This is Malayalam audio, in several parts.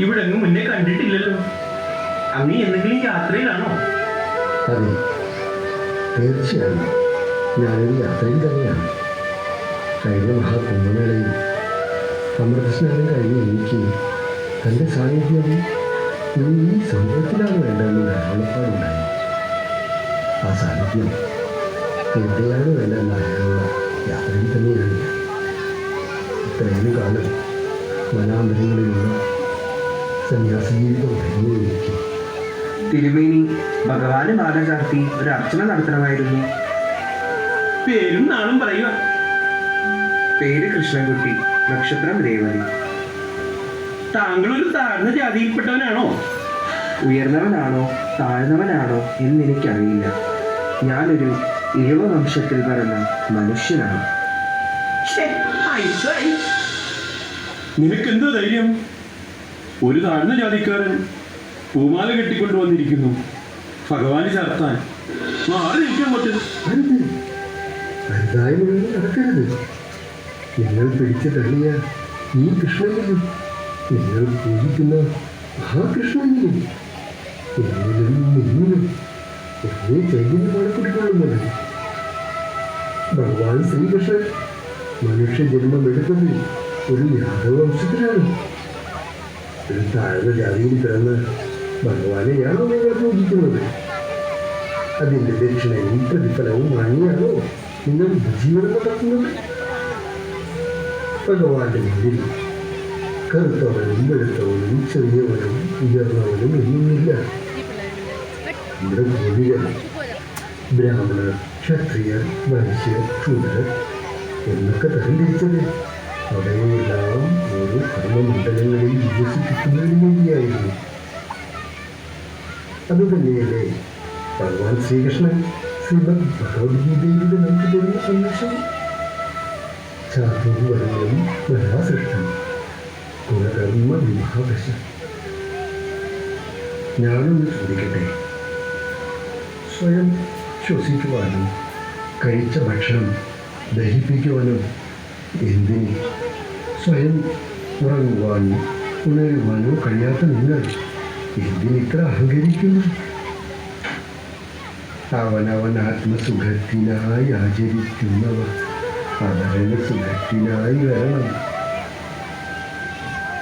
കാണുന്നില്ലല്ലോ അങ്ങ് എന്തെങ്കിലും യാത്രയിലാണോ? അതെ. തീർച്ചയായും. ഞാനൊരു യാത്രയിൽ തന്നെയാണ് കഴിഞ്ഞ മഹാകുംഭമേളയിൽ അമൃതസ്നാനം കഴിഞ്ഞ് എനിക്ക് തന്റെ സാന്നിധ്യം ഈ സംഭവത്തിലാണ് വേണ്ടതെന്ന് ധാരണപ്പാടുണ്ടായി ആ സാന്നിധ്യം എവിടെയാണ് വേണ്ടതെന്ന് അറിയാനുള്ള യാത്രയിൽ തന്നെയാണ് ഇത്രയും കാലം വനാന്തരങ്ങളിലുള്ള സന്യാസ ജീവിതമായിരുന്നു എനിക്ക് തിരുമേനി ഭഗവാന് പാദം ചാർത്തി ഒരു അർച്ചന നടത്തണമായിരുന്നു. പേരും നാളും പറയുക. പേര് കൃഷ്ണൻകുട്ടി നക്ഷത്രം രേവതി. താങ്കൾ ഒരു താഴ്ന്ന ജാതിയിൽപ്പെട്ടവനാണോ? ഉയർന്നവനാണോ താഴ്ന്നവനാണോ എന്നെനിക്കറിയില്ല. ഞാനൊരു ഇഴവ വംശത്തിൽ പിറന്ന മനുഷ്യനാണ്. നിനക്കെന്തോ ധൈര്യം? ഒരു താഴ്ന്ന ജാതിക്കാരൻ പൂമാല കെട്ടിക്കൊണ്ട് വന്നിരിക്കുന്നു ഭഗവാന് ചാർത്താൻ. മാറി നിൽക്കാൻ പറ്റും. നിങ്ങൾ പിടിച്ചു തള്ളിയ ഈ കൃഷ്ണനെയും നിങ്ങൾ പൂജിക്കുന്ന ആ കുടിക്കൊള്ളുന്നത് ഭഗവാൻ ശ്രീകൃഷ്ണൻ മനുഷ്യ ജന്മം എടുത്തത് ഒരു യാദവ വംശത്തിലാണ് ഒരു താഴ്ന്ന ജാതിയിൽ പിറന്ന് ഭഗവാനെയാണോ നിങ്ങൾ പൂജിക്കുന്നത് അതിന്റെ ദക്ഷിണയും പ്രതിഫലവും വാങ്ങിയാണോ നിങ്ങൾ ജീവനം നടത്തുന്നത് ഭഗവാന്റെ മുന്നിൽ കറുത്തവനും വെളുത്തവനും ചെറിയവനും ഉയർന്നവനും ഒന്നുമില്ല ഇവിടെ ഭൂമികൾ ബ്രാഹ്മണർ ക്ഷത്രിയർ വൈശ്യർ ശൂദ്രർ എന്നൊക്കെ തരംതിരിച്ചത് അവിടെയെല്ലാം ഒരു കർമ്മമണ്ഡലങ്ങളിൽ വികസിപ്പിക്കുന്നതിന് വേണ്ടിയായിരുന്നു. അതുതന്നെയല്ലേ ഭഗവാൻ ശ്രീകൃഷ്ണൻ ശ്രീമദ് ഭഗവത്ഗീതയിലൂടെ നമുക്ക് തരുന്ന സന്ദേശം ചാതുർവർണം വരാസൃഷ്ടം ഗുണകർമ്മ വിഭാഗശ. ഞാനൊന്ന് ചോദിക്കട്ടെ സ്വയം ശ്വസിക്കുവാനും കഴിച്ച ഭക്ഷണം ദഹിപ്പിക്കുവാനും എന്തിന് സ്വയം ഉറങ്ങുവാനോ ഉണരുവാനോ കഴിയാത്ത നിങ്ങൾ എന്തിനിത്ര അഹങ്കരിക്കുന്നു. അവനവൻ ആത്മസുഖത്തിനായി ആചരിക്കുന്നവർ അവരുടെ സുഖത്തിനായി വരണം.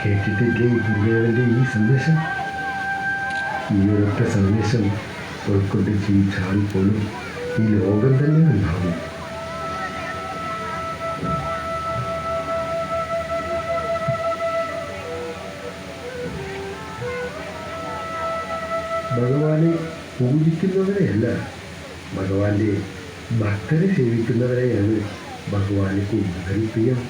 കേട്ടിട്ടില്ലേ ഗുരുദേവന്റെ ഈ സന്ദേശം? ഈ ഒരൊറ്റ സന്ദേശം ഉൾക്കൊണ്ട് ജീവിച്ചാൽ പോലും ഈ ലോകം തന്നെ ഉണ്ടാവും ഭഗവാനെ പൂജിക്കുന്നവരെയല്ല ഭഗവാന്റെ ഭക്തരെ സേവിക്കുന്നവരെയാണ് ഭഗവാന് കൂടുതൽ പ്രിയം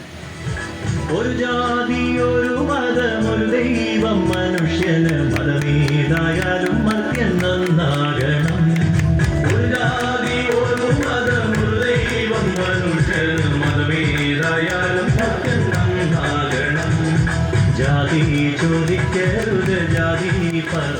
ഒരു ജാതി ഒരു മതം ഒരു ദൈവം മനുഷ്യന് മതമേതായാലും മദ്യം നന്നാകണം. ഒരു ജാതി ഒരു മതം ഒരു ദൈവം മനുഷ്യന് മതമേതായാലും മദ്യം നന്നാകണം. ജാതി ചോദിക്കരുത് ജാതി പറ